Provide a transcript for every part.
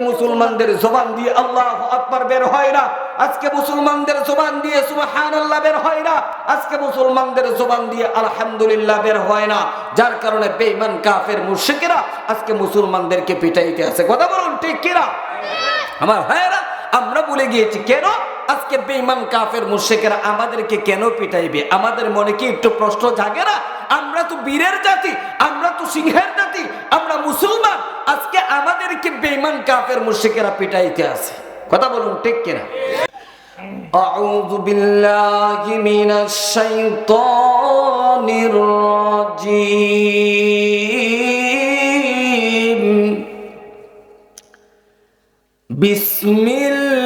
মুসলমানদের জবান দিয়ে আল্লাহ আকবার বের হয় না। আজকে মুসলমানদের জবান দিয়ে সুবহান আল্লাহ বের হয় না। আজকে মুসলমানদের জবান দিয়ে আলহামদুলিল্লাহ বের হয় না। যার কারণে বেইমান কাফের মুর্শিকেরা আজকে মুসলমানদেরকে পিটাইতে আছে। কথা বলুন, ঠিক কিনা? আমার হয় না আমরা বলে গিয়েছি, কেন? আজকে বেঈমান কাফের মুশরিকেরা আমাদেরকে কেন পিটাইবে আমাদের মনে কি একটু প্রশ্ন জাগে না আমরা তো বীরের জাতি আমরা তো সিংহের জাতি আমরা মুসলমান আজকে আমাদেরকে বেঈমান কাফের মুশরিকেরা পিটাইতে আছে কথা বলুন ঠিক কিনা أعوذ بالله من الشيطان الرجيم بسم الله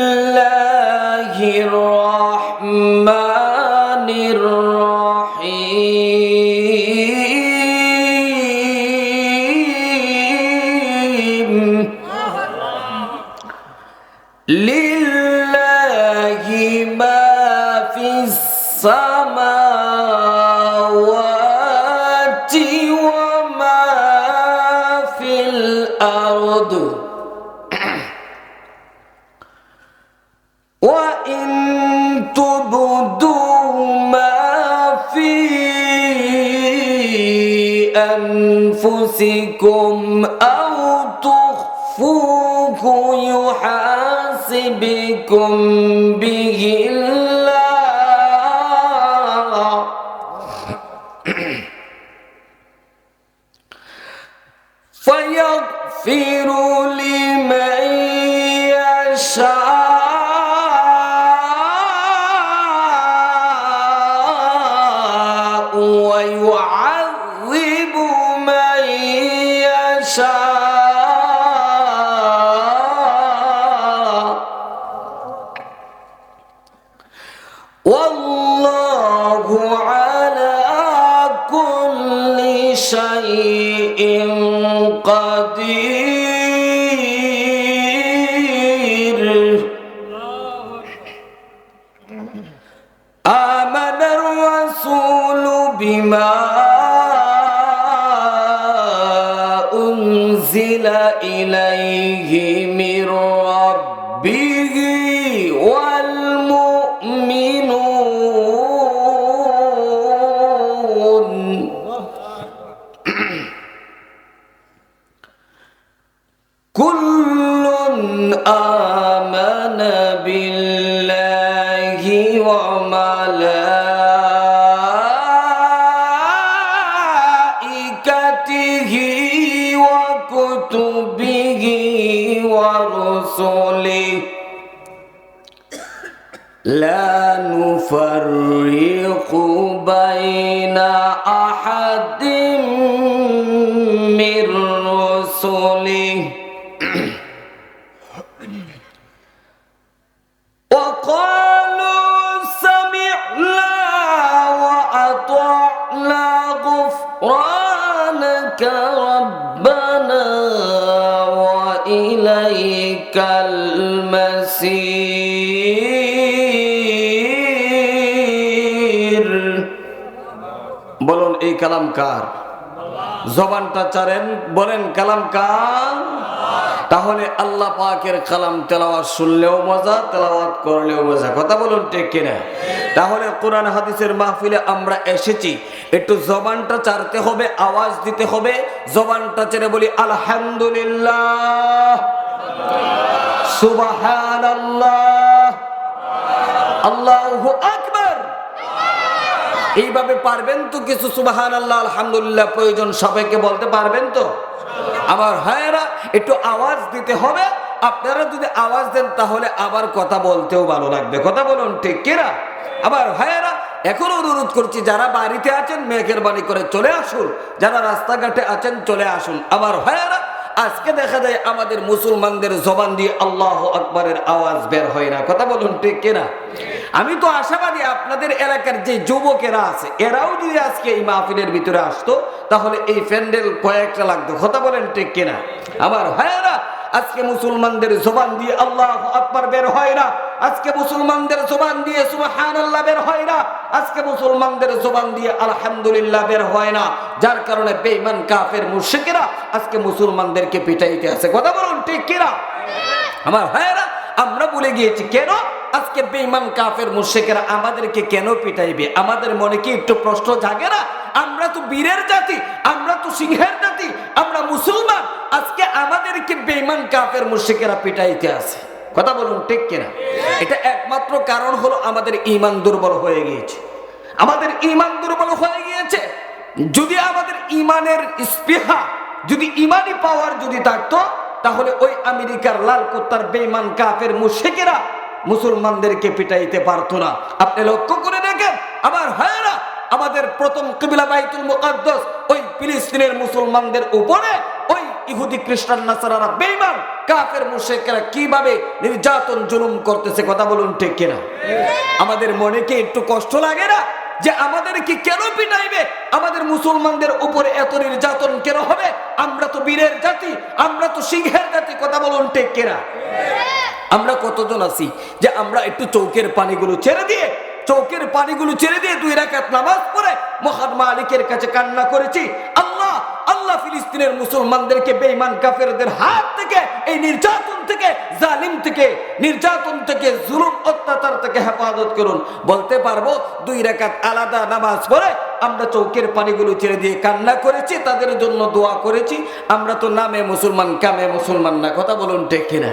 أنفسكم أو تخفوه يحاسبكم به الله. فيغفر لمن يشاء. شيء وملائكته وكتبه ورسله لا نفرق بين কালাম কার? জবানটা চারেন, বলেন কালাম কার? তাহলে আল্লাহ পাকের কালাম তেলাওয়াত শুনলেও মজা, তেলাওয়াত করলেও মজা। কথা বলুন ঠিক কিনা? তাহলে কোরআন হাদিসের মাহফিলে আমরা এসেছি। একটু জবানটা চারতে হবে, আওয়াজ দিতে হবে। জবানটা চেড়ে বলি, আলহামদুলিল্লাহ। সুবহানাল্লাহ। আল্লাহু আকবার। এইভাবে পারবেন তো কিছু সুবাহান আল্লাহ আলহামদুলিল্লাহ, প্রয়োজন সবাইকে বলতে পারবেন তো? আমার ভাইয়েরা, একটু আওয়াজ দিতে হবে। আপনারা যদি আওয়াজ দেন, তাহলে আবার কথা বলতেও ভালো লাগবে। কথা বলুন, ঠিক কিনা আবার ভাইয়েরা, এখন অনুরোধ করছি, যারা বাড়িতে আছেন, মেঘের বাড়ি করে চলে আসুন। যারা রাস্তাঘাটে আছেন, চলে আসুন। আমার ভাইয়েরা, আজকে দেখা যায় আমাদের মুসলমানদের জবান দিয়ে আল্লাহ আকবরের আওয়াজ বের হয় না। কথা বলুন, ঠিক কিনা আমি তো আশাবাদী আপনাদের এলাকার যে যুবকেরা আছে, এরাও যদি আজকে এই মাহফিলের ভিতরে আসতো, তাহলে এই প্যান্ডেল কয়েকটা লাগতো। কথা বলেন ঠিক কিনা? হয় না, আজকে মুসলমানদের জবান দিয়ে আল্লাহ আকবর বের হয় না। আজকে মুসলমানদের জবান দিয়ে সুবহানাল্লাহ বের হয় না। আজকে মুসলমানদের জবান দিয়ে আলহামদুলিল্লাহ বের হয় না। যার কারণে বেঈমান, কাফের, মুশরিকেরা আজকে মুসলমানদেরকে পিটাইতে আছে। কথা বলুন ঠিক কিনা? আমার ভাইয়েরা আমরা বলে গিয়েছি, কেন? আজকে বেঈমান কাফের মুশরিকেরা আমাদেরকে কেন পিটাইবে? আমাদের মনে কি একটু প্রশ্ন জাগে না? আমরা তো বীরের জাতি, আমরা তো সিংহের জাতি, আমরা মুসলমান। আজকে আমাদেরকে বেঈমান কাফের মুশরিকেরা পিটাইতে আছে। কথা বলুন, ঠিক কিনা? এটা একমাত্র কারণ হলো আমাদের ঈমান দুর্বল হয়ে গিয়েছে। আমাদের ঈমান দুর্বল হয়ে গিয়েছে। যদি আমাদের ঈমানের স্পৃহা যদি ইমানি পাওয়ার যদি থাকতো তাহলে ওই আমেরিকার লাল কুত্তার বেঈমান কাফের মুশরিকেরা মুসলমানদেরকে পিটাইতে পারতো না। আপনি লক্ষ্য করে দেখেন আমার ভাইয়েরা আমাদের প্রথম কিবিলা বাইতুল মুকাদ্দাস ওই ফিলিস্তিনের মুসলমানদের উপরে ওই ইহুদি খ্রিস্টান নাসারারা বেইমান কাফের মুশরিকরা কীভাবে নির্যাতন জুলুম করতেছে কথা বলুন ঠিক কিনা? আমাদের মনে কি একটু কষ্ট লাগে না? যে আমাদেরকে কেন পিটাইবে? আমাদের মুসলমানদের উপরে এত নির্যাতন কেন হবে? আমরা তো বীরের জাতি, আমরা তো সিংহের জাতি, কথা বলুন ঠিক কেরা আমরা কতজন আছি যে আমরা একটু চৌকের পানিগুলো ছেড়ে দিয়ে, চৌকের পানিগুলো ছেড়ে দিয়ে দুই রাকাত নামাজ পড়ে মহাত্মা আলিকের কাছে কান্না করেছি আল্লাহ ফিলিস্তিনের মুসলমানদেরকে বেঈমান কাফেরদের হাত থেকে, এই নির্যাতন থেকে, জালিম থেকে, নির্যাতন থেকে, জুলুম, অত্যাচার থেকে হেফাজত করুন। বলতে পারব, দুই রাকাত আলাদা নামাজ পড়ে, আমরা চৌকের পানিগুলো ছেড়ে দিয়ে কান্না করেছি, তাদের জন্য দোয়া করেছি। আমরা তো নামে মুসলমান, কামে মুসলমান না, কথা বলুন ঠিক কিনা?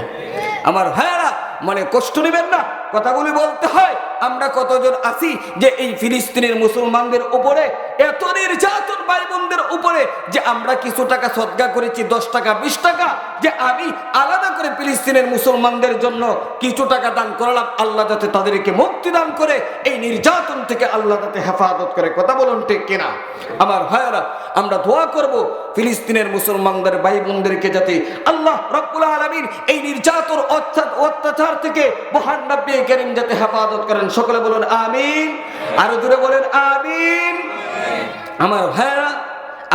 আমার ভাইয়ারা মানে কষ্ট নেবেন না, কথাগুলি বলতে হয় আমরা কতজন আছি যে এই ফিলিস্তিনের মুসলমানদের উপরে, এত নির্যাতন ভাই বোনদের উপরে যে আমরা কিছু টাকা সদ্গা করেছি, দশ টাকা, বিশ টাকা, যে আমি আলাদা করে ফিলিস্তিনের মুসলমানদের জন্য কিছু টাকা দান করলাম, আল্লাহ যাতে তাদেরকে মুক্তি দান করে, এই নির্যাতন থেকে আল্লাহ যাতে হেফাজত করে। কথা বলুন ঠিক কিনা? আমার ভাইয়ারা, আমরা দোয়া করব ফিলিস্তিনের মুসলমানদের ভাই বোনদেরকে যাতে আল্লাহ রব্বুল আলমিন এই নির্যাতন অত্যাচার অত্যাচার থেকে মহান করিম যাতে হেফাজত করেন। সকলে বলুন আমিন আরো দূরে বলেন আমিন আমার ভাইয়ারা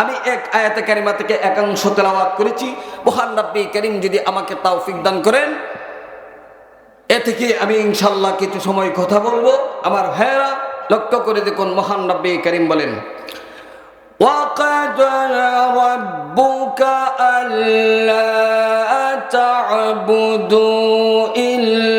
আমি এক আয়াতে কারিমা থেকে একাংশ তেলাওয়াত করেছি মহান নব্বী করিম যদি আমাকে তৌফিক দান করেন এ থেকে আমি ইনশাল্লাহ কিছু সময় কথা বলবো আমার ভাইয়েরা লক্ষ্য করে দেখুন মহান নব্বী করিম বলেন وقضى ربك ألا تعبدوا إلا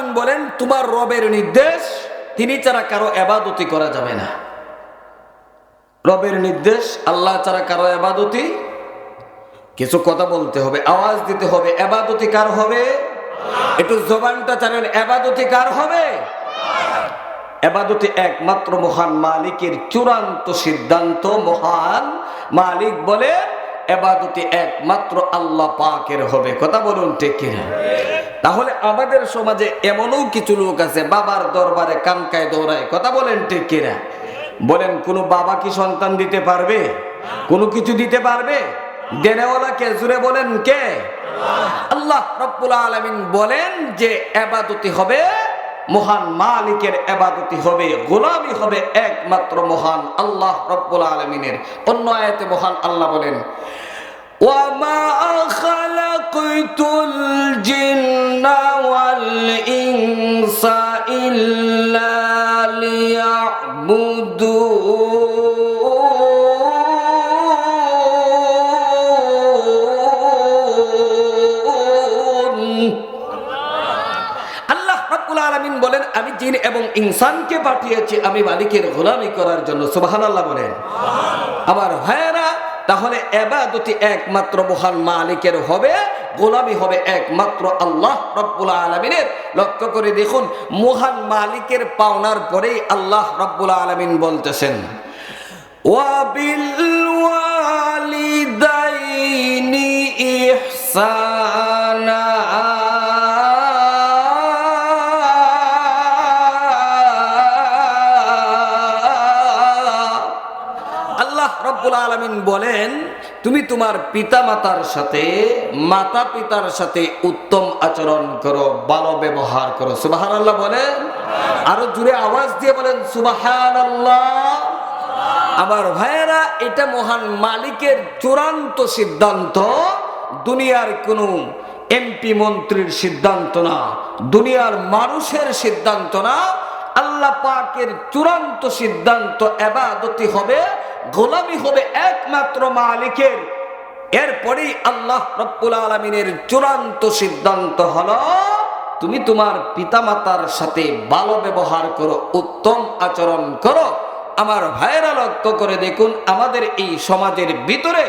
আলামিন বলেন, তোমার রবের নির্দেশ, তিনি ছাড়া কারও এবাদতি করা যাবে না। রবের নির্দেশ, আল্লাহ ছাড়া কারও এবাদতি? কিছু কথা বলতে হবে, আওয়াজ দিতে হবে, এবাদতি কার হবে? একটু জবানটা জানেন এবাদতি কার হবে? এবাদতি একমাত্র মহান মালিকের চূড়ান্ত সিদ্ধান্ত, মহান মালিক বলে, এবাদতি একমাত্র আল্লাহ পাকের হবে। কথা বলুন ঠিক কিনা? তাহলে আমাদের সমাজে এমনও কিছু লোক আছে, বাবার দরবারে কানকায় দৌড়ায়। কথা বলেন ঠিক বলেন, কোনো বাবা কি সন্তান দিতে পারবে? কোনো কিছু দিতে পারবে? দেনেওয়ালা কে? জুড়ে বলেন কে? আল্লাহ রব্বুল আলমিন বলেন যে এবাদতি হবে, মহান মালিকের এবাদতি হবে, গোলামি হবে একমাত্র মহান আল্লাহ রব্বুল আলমিনের। অন্য আয়াতে মহান আল্লাহ বলেন وما خلقت الجن والإنس إلا ليعبدون আল্লাহ রাব্বুল আলামিন বলেন আমি জিন এবং ইনসানকে পাঠিয়েছি আমি মালিকের গোলামি করার জন্য সুবহানাল্লাহ বলেন আমার ভাইয়েরা তাহলে এবাদতি একমাত্র মহান মালিকের হবে, গোলামি হবে একমাত্র আল্লাহ রব্বুল আলমিনের। লক্ষ্য করে দেখুন, মহান মালিকের পাওনার পরেই আল্লাহ রব্বুল আলমিন বলতেছেন, ওয়াবিল ওয়ালিদাইনি ইহসানা। বলেন, তুমি তোমার পিতা মাতার সাথে মাতা পিতার সাথে উত্তম আচরণ করো, ভালো ব্যবহার করো। সুবাহান আল্লাহ বলেন। আরও জুড়ে আওয়াজ দিয়ে বলেন সুবাহান আল্লাহ আমার ভাইয়েরা, এটা মহান মালিকের চূড়ান্ত সিদ্ধান্ত। দুনিয়ার কোনো এমপি মন্ত্রীর সিদ্ধান্ত না, দুনিয়ার মানুষের সিদ্ধান্ত না। আল্লাহ পাকের চূড়ান্ত সিদ্ধান্ত এবাদতি হবে গোলামি হবে একমাত্র মালিকের। এরপরেই আল্লাহ রব্বুল আলমিনের চূড়ান্ত সিদ্ধান্ত হলো, তুমি তোমার পিতামাতার সাথে ভালো ব্যবহার করো, উত্তম আচরণ করো। আমার ভাইয়েরা লক্ষ্য করে দেখুন, আমাদের এই সমাজের ভিতরে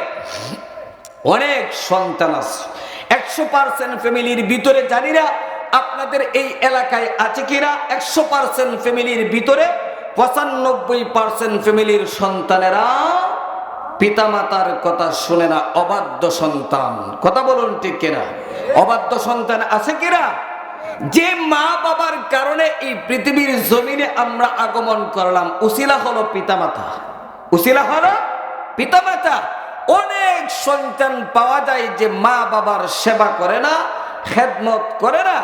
অনেক সন্তান আছে। একশো পার্সেন্ট ফ্যামিলির ভিতরে জানি না আপনাদের এই এলাকায় আছে কিনা, একশো পার্সেন্ট ফ্যামিলির ভিতরে পঁচানব্বই পার্সেন্ট ফ্যামিলির সন্তানেরা পিতামাতার কথা শুনে না, অবাধ্য সন্তান। কথা বলুন ঠিক কিনা? অবাধ্য সন্তান আছে কিনা? যে মা বাবার কারণে এই পৃথিবীর জমিনে আমরা আগমন করলাম, উসিলা হলো পিতামাতা। উসিলা হলো পিতামাতা। অনেক সন্তান পাওয়া যায় যে মা বাবার সেবা করে না, খেদমত করে না।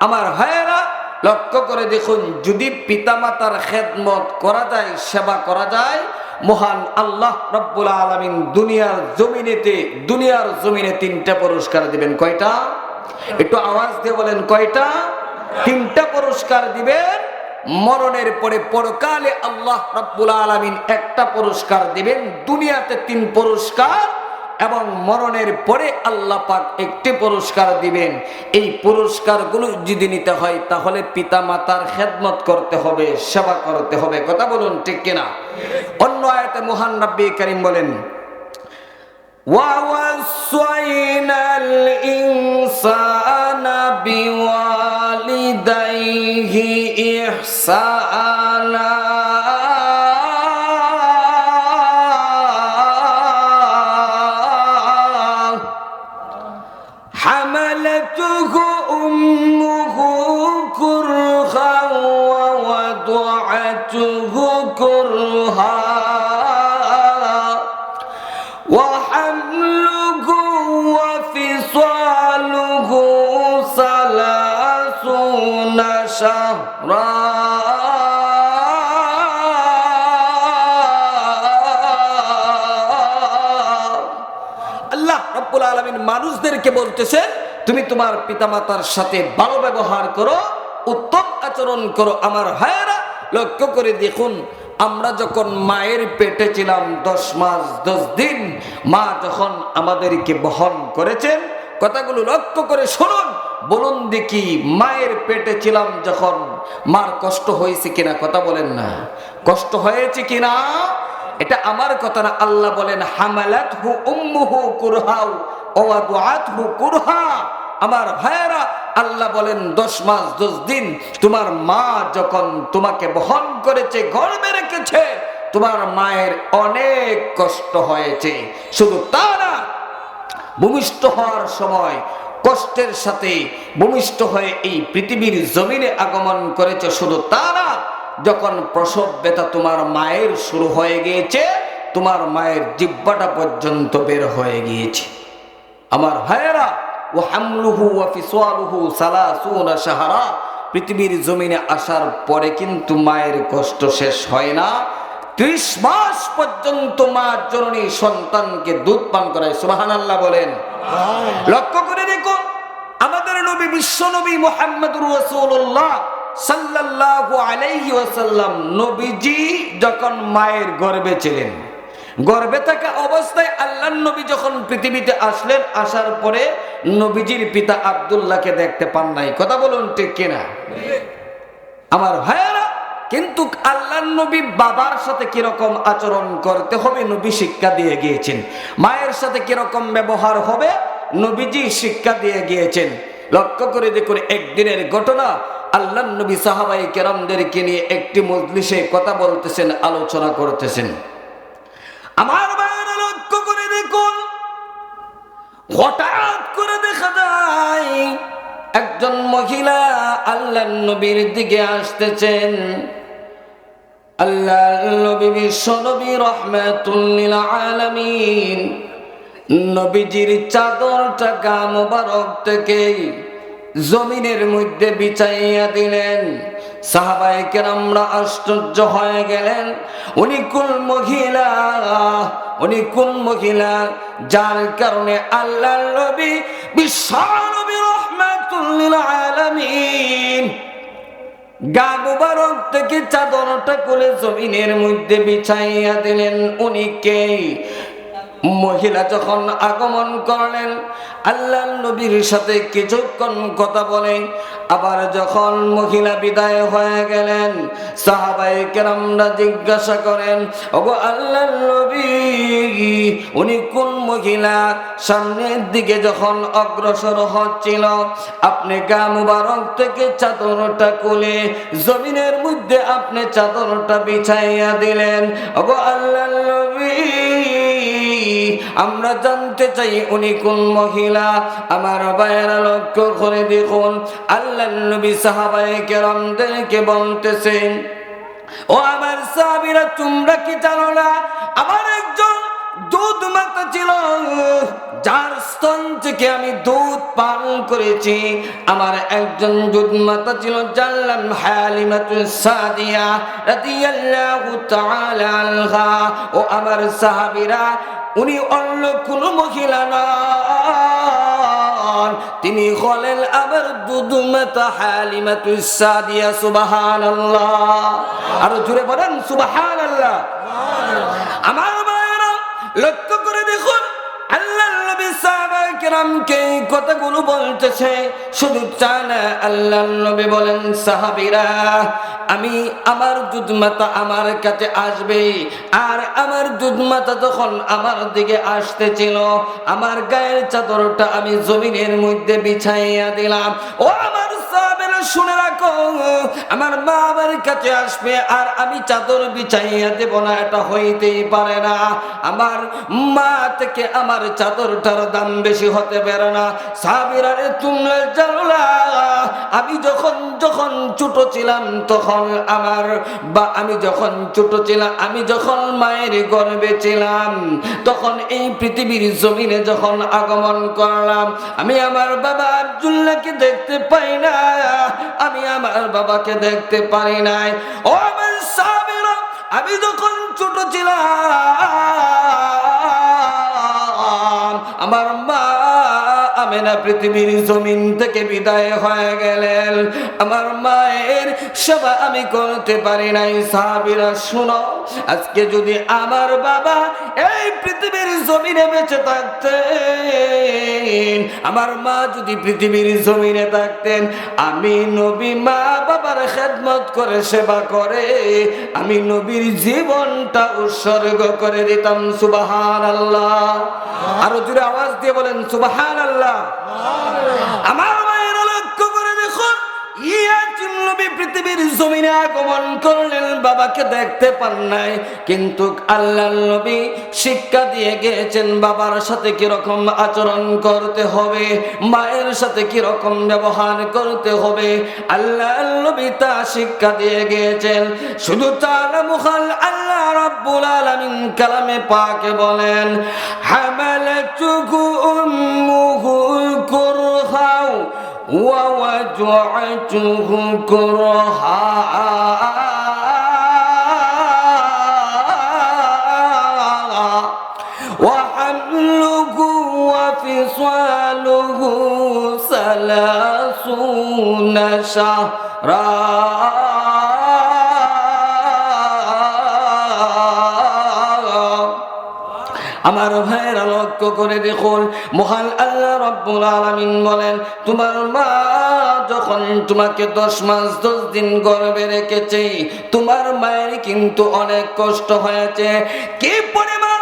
আমার ভাইয়েরা লক্ষ্য করে দেখুন, যদি পিতামাতার খেদমত করা যায়, সেবা করা যায়, মহান আল্লাহ রব্বুল আলমিন দুনিয়ার জমিনেতে, দুনিয়ার জমিনে তিনটা পুরস্কার দিবেন। কয়টা? একটু আওয়াজ দিয়ে বলেন, কয়টা? তিনটা পুরস্কার দিবেন। মরণের পরে পরকালে আল্লাহ রব্বুল আলমিন একটা পুরস্কার দিবেন। দুনিয়াতে তিন পুরস্কার এবং মরণের পরে আল্লাহ পাক একটি পুরস্কার দিবেন এই পুরস্কারগুলো যদি নিতে হয় তাহলে পিতা মাতার খেদমত করতে হবে সেবা করতে হবে কথা বলুন ঠিক কিনা অন্য আয়তে মহান রব্বি করিম বলেন ووصينا الإنسان بوالديه إحسانا ووضعته كرها وحمله وفصاله ثلاثون شهرا আল্লাহ রব্বুল আলমিন মানুষদেরকে বলতেছেন তুমি তোমার পিতামাতার সাথে ভালো ব্যবহার করো উত্তম আচরণ করো আমার ভাইয়েরা লক্ষ্য করে দেখুন, আমরা যখন মায়ের পেটে ছিলাম দশ মাস, দশ দিন, মা যখন আমাদেরকে বহন করেছেন, কথাগুলো লক্ষ্য করে শুনুন, বলুন দেখি মায়ের পেটে ছিলাম যখন মার কষ্ট হয়েছে কিনা, কথা বলেন না। কষ্ট হয়েছে কিনা? এটা আমার কথা না, আল্লাহ বলেন হামালাত হু উম্মুহু কুরহাউ ওয়াদুআত হু কুরহা। আমার ভাইয়েরা আল্লাহ বলেন, দশ মাস, দশ দিন তোমার মা যখন তোমাকে বহন করেছে গর্বে রেখেছে, তোমার মায়ের অনেক কষ্ট হয়েছে। শুধু তা না, ভূমিষ্ঠ হওয়ার সময় কষ্টের সাথে ভূমিষ্ঠ হয়ে এই পৃথিবীর জমিনে আগমন করেছে। শুধু তা না, যখন প্রসব ব্যথা তোমার মায়ের শুরু হয়ে গিয়েছে, তোমার মায়ের জিব্বাটা পর্যন্ত বের হয়ে গিয়েছে। আমার ভাইয়েরা ও হামলুহু ও সালাসুনা সাহারা পৃথিবীর জমিনে আসার পরে কিন্তু মায়ের কষ্ট শেষ হয় না। ত্রিশ মাস পর্যন্ত মা জননী সন্তানকে দুধ পান করায় সুবাহান আল্লাহ বলেন লক্ষ্য করে দেখুন আমাদের নবী বিশ্ব নবী মোহাম্মদুর রসুল্লাহ সাল্লাল্লাহু আলাইহি ওয়াসাল্লাম নবীজি যখন মায়ের গর্ভে ছিলেন গর্ভে থাকা অবস্থায় আল্লাহ নবী যখন পৃথিবীতে আসলেন, আসার পরে নবীজির পিতা আবদুল্লাহকে দেখতে পান নাই। কথা বলুন ঠিক কিনা? আমার ভাইয়ারা, কিন্তু আল্লাহ নবী বাবার সাথে কীরকম আচরণ করতে হবে, নবী শিক্ষা দিয়ে গিয়েছেন। মায়ের সাথে কীরকম ব্যবহার হবে, নবীজি শিক্ষা দিয়ে গিয়েছেন। লক্ষ্য করে দেখুন, একদিনের ঘটনা, আল্লাহ নবী সাহাবাই কেরামদেরকে নিয়ে একটি মজলিসে কথা বলতেছেন, আলোচনা করতেছেন। আমার ভাইয়েরা লক্ষ্য করে দেখুন। হঠাৎ করে দেখা যায়, একজন মহিলা আল্লাহ নবীর দিকে আসতেছেন। আল্লাহ নবী নবীজির চাদরটা গা থেকে জমিনের মধ্যে বিছাইয়া দিলেন। সাহাবাই কেরামরা আশ্চর্য হয়ে গেলেন। উনি কোন মহিলা? উনি কোন মহিলা? যার কারণে আল্লাহ নবী বিশ্ব নবী রহমাতুল্লিল গা মুবারক থেকে চাদরটা করে জমিনের মধ্যে বিছাইয়া দিলেন। উনি কে? মহিলা যখন আগমন করলেন, আল্লাহ নবীর সাথে কিছুক্ষণ কথা বলে, আবার যখন মহিলা বিদায় হয়ে গেলেন সাহাবাই কেরামরা জিজ্ঞাসা করেন, ওগো আল্লাহ নবী, উনি কোন মহিলা? সামনের দিকে যখন অগ্রসর হচ্ছিল, আপনি গা মুবারক থেকে চাদরটা খুলে জমিনের মধ্যে আপনি চাদরটা বিছাইয়া দিলেন? ওগো আল্লাহ আমরা জানতে চাই উনি কোন মহিলা। আমার বায়েরা লক্ষ্য করে দেখুন আল্লাহ নবী সাহাবায়ে কেরামদেরকে বলতেছেন, ও আমার সাহাবিরা, তোমরা কি জানো না, আমার একজন দুধ মাতা ছিল। যার স্তন থেকে আমি দুধ পান করেছি। আমার একজন দুধ মাতা ছিল জানলাম হালিমাতুল সাদিয়া রাদিয়াল্লাহু তাআলা আনহা। ও আমার সাহাবীরা, উনি অন্য কোনো মহিলা নন। তিনি হলেন দুধ মাতা হালিমাতুল সাদিয়া, সুবহানাল্লাহ। আরও জুড়ে বলেন, সুবহানাল্লাহ। আমার লক্ষ্য করে দেখুন। আমি আমার দুধ মাতা আমার কাছে আসবে। আর আমার দুধ মাতা তখন আমার দিকে আমার গায়ের চাদরটা আমি জমিনের মধ্যে বিছাইয়া দিলাম। ও আমার সাহাবেরা, শুনে রাখো, আমার মা আমার কাছে আসবে আর আমি চাদর বিছাইয়া দেব না, এটা হইতেই পারে না। আমার মা থেকে আমার চাদরটার দাম বেশি হতে পারে না। সাবিরারে তুমি জানো না আমি যখন যখন ছোট ছিলাম তখন আমার বা, আমি যখন ছোট ছিলাম, আমি যখন মায়ের গর্বে ছিলাম, তখন এই পৃথিবীর জমিনে যখন আগমন করলাম, আমি আমার বাবা আব্দুল্লাহকে দেখতে পাই না, আমি আমার বাবাকে দেখতে পারি নাই। ও আমার সাবিরা আমি যখন ছোট ছিলাম আমার মা আমেনা পৃথিবীর জমিন থেকে বিদায় হয়ে গেলেন। আমার মায়ের সেবা আমি করতে পারি নাই, সাহাবিরা শুনো, আজকে যদি আমার বাবা এই পৃথিবীর জমিনে বেঁচে থাকতেন, আমার মা যদি পৃথিবীর জমিনে থাকতেন, আমি নবী মা বাবার খেদমত করে সেবা করে, আমি নবীর জীবনটা উৎসর্গ করে দিতাম সুবাহান আল্লাহ আরও জুড়ে আওয়াজ দিয়ে বলেন সুবাহান আল্লাহ আমার মায়ের লক্ষ্য করে দেখুন মায়ের সাথে কীরকম ব্যবহার করতে হবে আল্লাহ তা শিক্ষা দিয়ে গিয়েছেন। শুধু তার মুখাল আল্লাহ রাব্বুল আলামিন কালামে পাকে বলেন, হামালাতুহু উম্মুহু ووجعته كرها وحمله وفصاله ثلاثون شهرا আমার ভাইয়েরা লক্ষ্য করে দেখুন। মহান আল্লাহ রব্বুল আলামিন বলেন, তোমার মা যখন তোমাকে দশ মাস, দশ দিন গর্বে রেখেছে, তোমার মায়ের কিন্তু অনেক কষ্ট হয়েছে। কি পরিমাণ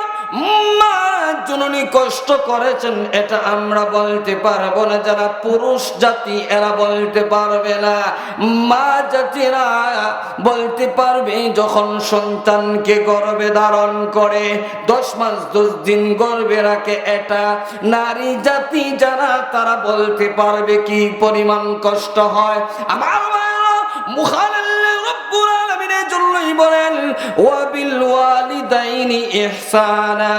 মা জননী কষ্ট করেছেন, এটা আমরা বলতে পারব না। যারা পুরুষ জাতি, এরা বলতে পারবে না। মা জাতিরা বলতে পারবে, যখন সন্তানকে গর্বে ধারণ করে, দশ মাস দশ দিন গর্বে রাখে এটা। নারী জাতি যারা, তারা বলতে পারবে কি পরিমাণ কষ্ট হয়। আমার মায়েরা মুখান রব্বুল আলামিনের জন্য সময় বলেন, ওয়াবিল ইহসানা।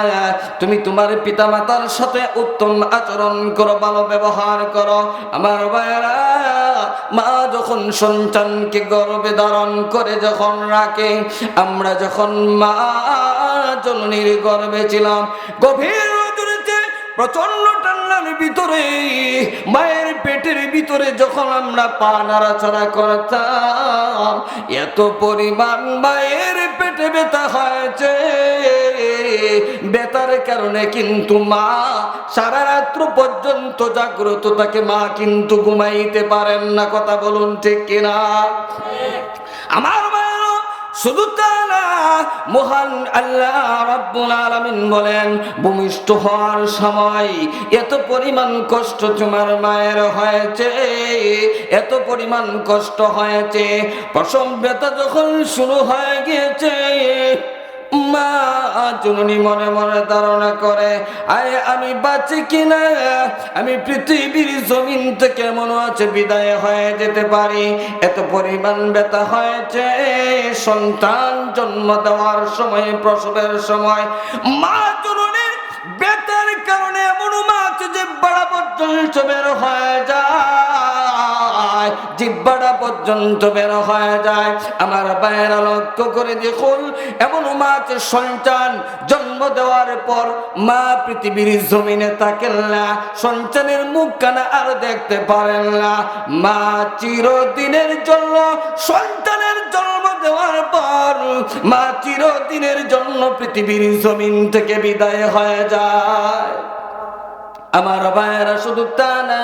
তুমি তোমার পিতামাতার সাথে উত্তম আচরণ করো, ভালো ব্যবহার করো। আমার ভাইরা মা যখন সন্তানকে গর্বে ধারণ করে যখন রাখে, আমরা যখন মা জননীর গর্বে ছিলাম, গভীর রজনীতে প্রচণ্ড ঠান্ডার ভিতরে, মায়ের পেটের ভিতরে যখন আমরা পা করতাম, এত পরিমাণ মায়ের পেটে ব্যথা হয়েছে। বেতার কারণে কিন্তু মা সারা রাত্র পর্যন্ত জাগ্রত, তাকে মা কিন্তু ঘুমাইতে পারেন না, কথা বলুন ঠিক কিনা? আমার শুধু তা না, মহান আল্লাহ রাব্বুল আলামিন বলেন, ভূমিষ্ঠ হওয়ার সময় এত পরিমাণ কষ্ট তোমার মায়ের হয়েছে, এত পরিমাণ কষ্ট হয়েছে, প্রসব ব্যথা যখন শুরু হয়ে গিয়েছে মা জননী মনে মনে ধারণা করে, আয়, আমি বাঁচি কিনা? আমি পৃথিবীর জমিন থেকে মনে আছে বিদায় হয়ে যেতে পারি। এত পরিমাণ ব্যথা হয়েছে, সন্তান জন্ম দেওয়ার সময়, প্রসবের সময়। মা জননীর বেতার কারণে এমন মাছ যে বড় পর্যন্ত বের হয়ে যায়। জিব্বাটা পর্যন্ত বের হয়ে যায়। আমার বাইরা লক্ষ্য করে দেখুন, এমন মাছ সন্তান জন্ম দেওয়ার পর মা পৃথিবীর জমিনে থাকেন না, সন্তানের মুখ কানা আর দেখতে পারেন না। মা চিরদিনের জন্য, সন্তানের জন্ম দেওয়ার পর মা চিরদিনের জন্য পৃথিবীর জমিন থেকে বিদায় হয়ে যায়। আমার ভাইয়েরা শুধু তা না,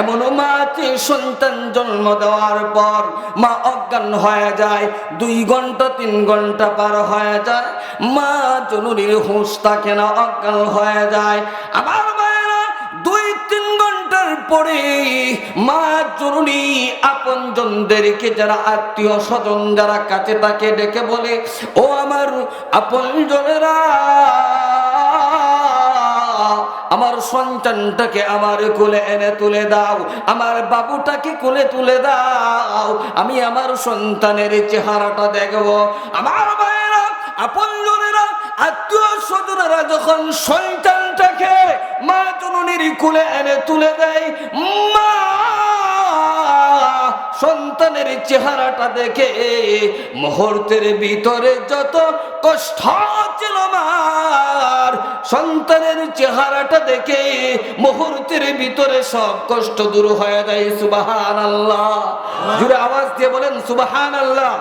এমন মাকে সন্তান জন্ম দেওয়ার পর মা অজ্ঞান হয়ে যায়, দুই ঘণ্টা, তিন ঘণ্টা পার হয়ে যায়, মা জনুরির হুঁশ থাকে না অজ্ঞান হয়ে যায়। আমার ভাইয়েরা, দুই, তিন ঘণ্টার পরে মা জরুরি আপন জনদেরকে যারা আত্মীয় স্বজন যারা কাছে তাকে ডেকে বলে, ও আমার আপন জনেরা সন্তানটাকে আমার কোলে এনে তুলে দাও। আমার বাবুটাকে কোলে তুলে দাও। আমি আমার সন্তানের চেহারাটা দেখব। আমার ভাইয়েরা আপন আত্মীয় স্বজনেরা যখন সন্তানটাকে মা জননীর কোলে এনে তুলে দেয়, মা সন্তানের চেহারাটা দেখে মুহূর্তের ভিতরে যত কষ্ট ছিল মার সন্তানের চেহারাটা দেখে মুহূর্তের ভিতরে সব কষ্ট দূর হয়ে যায় সুবাহান আল্লাহ জুড়ে আওয়াজ দিয়ে বলেন সুবাহান আল্লাহ